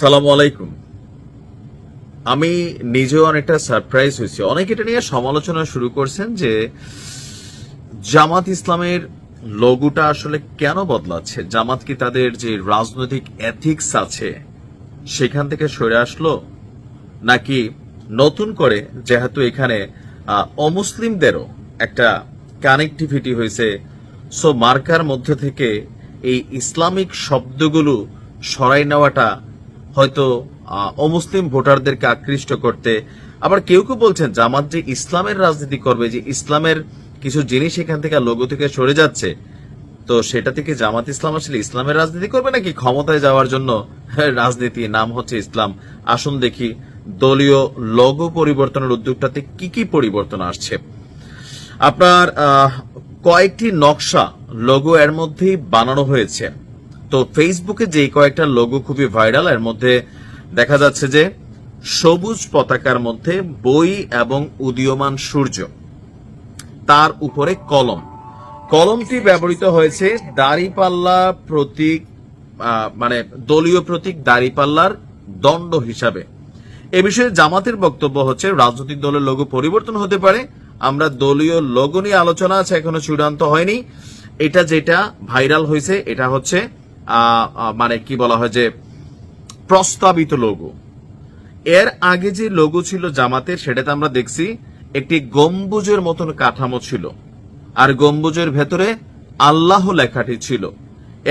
সালাম আলাইকুম। আমি নিজেও অনেকটা সারপ্রাইজ হয়েছি। অনেকে এটা নিয়ে সমালোচনা শুরু করছেন যে জামাত ইসলামের লোগোটা আসলে কেন বদলাচ্ছে? জামাত কি তাদের যে রাজনৈতিক এথিক্স আছে, সেখান থেকে সরে আসলো? নাকি নতুন করে যেহেতু এখানে অমুসলিমদেরও একটা কানেক্টিভিটি হয়েছে সো মার্কার মধ্যে থেকে এই ইসলামিক শব্দগুলো সরাই নেওয়াটা হয়তো অমুসলিম ভোটারদেরকে আকৃষ্ট করতে। আবার কেউ কেউ বলছেন, জামাত যে ইসলামের রাজনীতি করবে, যে ইসলামের কিছু জিনিস এখান থেকে লোগো থেকে সরে যাচ্ছে, তো সেটা থেকে জামাত ইসলাম আসলে ইসলামের রাজনীতি করবে নাকি ক্ষমতায় যাওয়ার জন্য রাজনীতি? নাম হচ্ছে ইসলাম। আসুন দেখি, দলীয় লোগো পরিবর্তনের উদ্যোগটাতে কি কি পরিবর্তন আসছে? আপনার কয়েকটি নকশা লোগো এর মধ্যেই বানানো হয়েছে। তো ফেসবুকে যে কয়েকটা লোগো খুবই ভাইরাল এর মধ্যে দেখা যাচ্ছে যে সবুজ পতাকার মধ্যে বই এবং উদীয়মান সূর্য, তার উপরে কলম। কলমটি ব্যবহৃত হয়েছে দাড়িপাল্লা প্রতীক মানে দলীয় প্রতীক দাড়িপাল্লার দণ্ড হিসাবে। এ বিষয়ে জামাতের বক্তব্য হচ্ছে, রাজনৈতিক দলের লোগো পরিবর্তন হতে পারে, আমরা দলীয় লোগো নিয়ে আলোচনা আছে, এখনও চূড়ান্ত হয়নি। এটা যেটা ভাইরাল হয়েছে, এটা হচ্ছে মানে কি বলা হয় যে প্রস্তাবিত লোগো এর আগে যে লোগো ছিল জামাতের, সেটাতে আমরা দেখছি একটি গম্বুজের মতন কাঠামো ছিল। আর গম্বুজের ভেতরে আল্লাহ লেখাটি ছিল।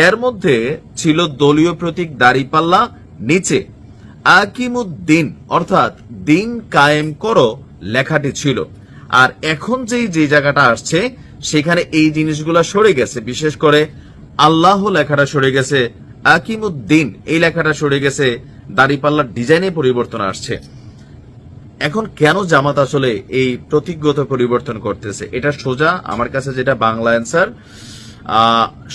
এর মধ্যে ছিল দলীয় প্রতীক দাড়িপাল্লা, নিচে আকিমুদ্দিন, অর্থাৎ দিন কায়েম করো লেখাটি ছিল। আর এখন যেই, যে জায়গাটা আসছে, সেখানে এই জিনিসগুলা সরে গেছে। বিশেষ করে আল্লাহ লেখাটা সরে গেছে, আকিমুদ্দিন এই লেখাটা সরে গেছে, দাড়িপাল্লার ডিজাইনে পরিবর্তন আসছে। এখন কেন জামাত আসলে এই প্রতিজ্ঞত পরিবর্তন করতেছে? এটা সোজা, আমার কাছে যেটা বাংলা অ্যান্সার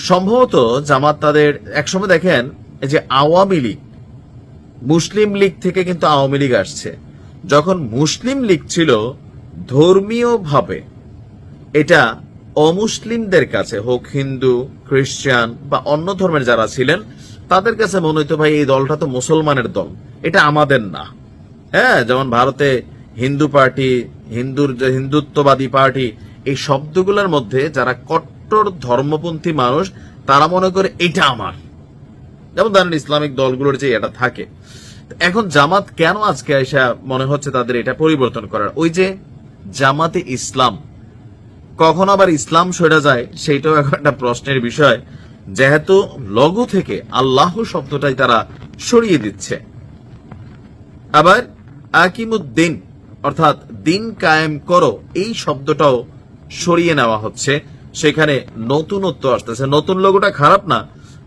সম্ভবত জামাত তাদের, একসময় দেখেন যে আওয়ামী লীগ, মুসলিম লীগ থেকে কিন্তু আওয়ামী লীগ আসছে। যখন মুসলিম লীগ ছিল, ধর্মীয়ভাবে এটা অমুসলিমদের কাছে, হোক হিন্দু খ্রিস্টান বা অন্য ধর্মের যারা ছিলেন, তাদের কাছে মনে হইতো, ভাই, এই দলটা তো মুসলমানের দল। এটা আমাদের না। হ্যাঁ যেমন ভারতে হিন্দু পার্টি, হিন্দুর হিন্দুত্ববাদী পার্টি, এই শব্দগুলোর মধ্যে যারা কট্টর ধর্মপন্থী মানুষ, তারা মনে করে, এটা আমার। যেমন ধরেন ইসলামিক দলগুলোর যে এটা থাকে। এখন জামাত কেন আজকে এসে মনে হচ্ছে তাদের এটা পরিবর্তন করার? ওই যে জামাতে ইসলাম কখন আবার ইসলাম সরে যায়, সেইটাও এখন একটা প্রশ্নের বিষয়। যেহেতু লঘু থেকে আল্লাহ শব্দটাই তারা সরিয়ে দিচ্ছে। আবার আকিমুদ্দিন, অর্থাৎ দিন কায়েম করো, এই শব্দটাও সরিয়ে নেওয়া হচ্ছে। সেখানে নতুনত্ব আসতেছে। নতুন লোগোটা খারাপ না,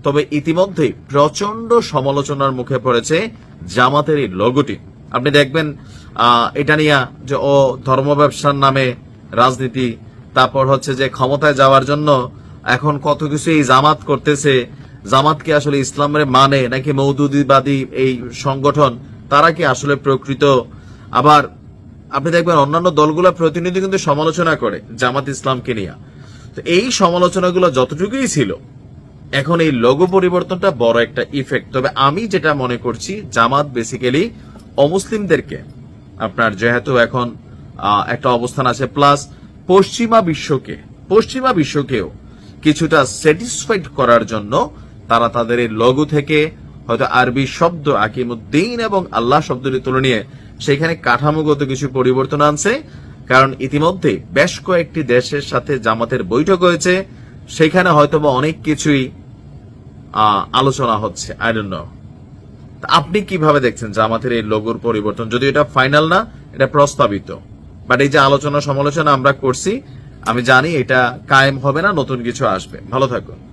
তবে ইতিমধ্যেই প্রচণ্ড সমালোচনার মুখে পড়েছে জামাতের এই লোগোটি আপনি দেখবেন এটা নিয়ে যে, ও ধর্ম ব্যবসার নামে রাজনীতি তারপর হচ্ছে যে ক্ষমতায় যাওয়ার জন্য এখন কত কিছু এই জামাত করতেছে। জামাত কি আসলে ইসলামের মানে নাকি মৌদুদিবাদী এই সংগঠন? তারা কি আসলে প্রকৃত? আবার আপনি দেখবেন অন্যান্য দলগুলা প্রতিনিধি কিন্তু সমালোচনা করে জামাত ইসলামকে নিয়ে। তো এই সমালোচনাগুলো যতটুকুই ছিল, এখন এই লোগো পরিবর্তনটা বড় একটা ইফেক্ট তবে আমি যেটা মনে করছি, জামাত বেসিক্যালি অমুসলিমদেরকে, আপনার যেহেতু এখন একটা অবস্থান আছে প্লাস পশ্চিমা বিশ্বকে, পশ্চিমা বিশ্বকেও কিছুটা স্যাটিসফাইড করার জন্য তারা তাদের এই লঘু থেকে হয়তো আরবি শব্দ, আকিমুদ্দিন এবং আল্লাহ শব্দটি তুলে নিয়ে সেখানে কাঠামোগত কিছু পরিবর্তন আনছে। কারণ ইতিমধ্যে বেশ কয়েকটি দেশের সাথে জামাতের বৈঠক হয়েছে। সেখানে হয়তোবা অনেক কিছুই আলোচনা হচ্ছে। আই আপনি কীভাবে দেখছেন জামাতের এই লোগোর পরিবর্তন? যদি এটা ফাইনাল না, এটা প্রস্তাবিত। বাট এই যে আলোচনা সমালোচনা আমরা করছি, আমি জানি এটা কায়েম হবে না, নতুন কিছু আসবে। ভালো থাকুন।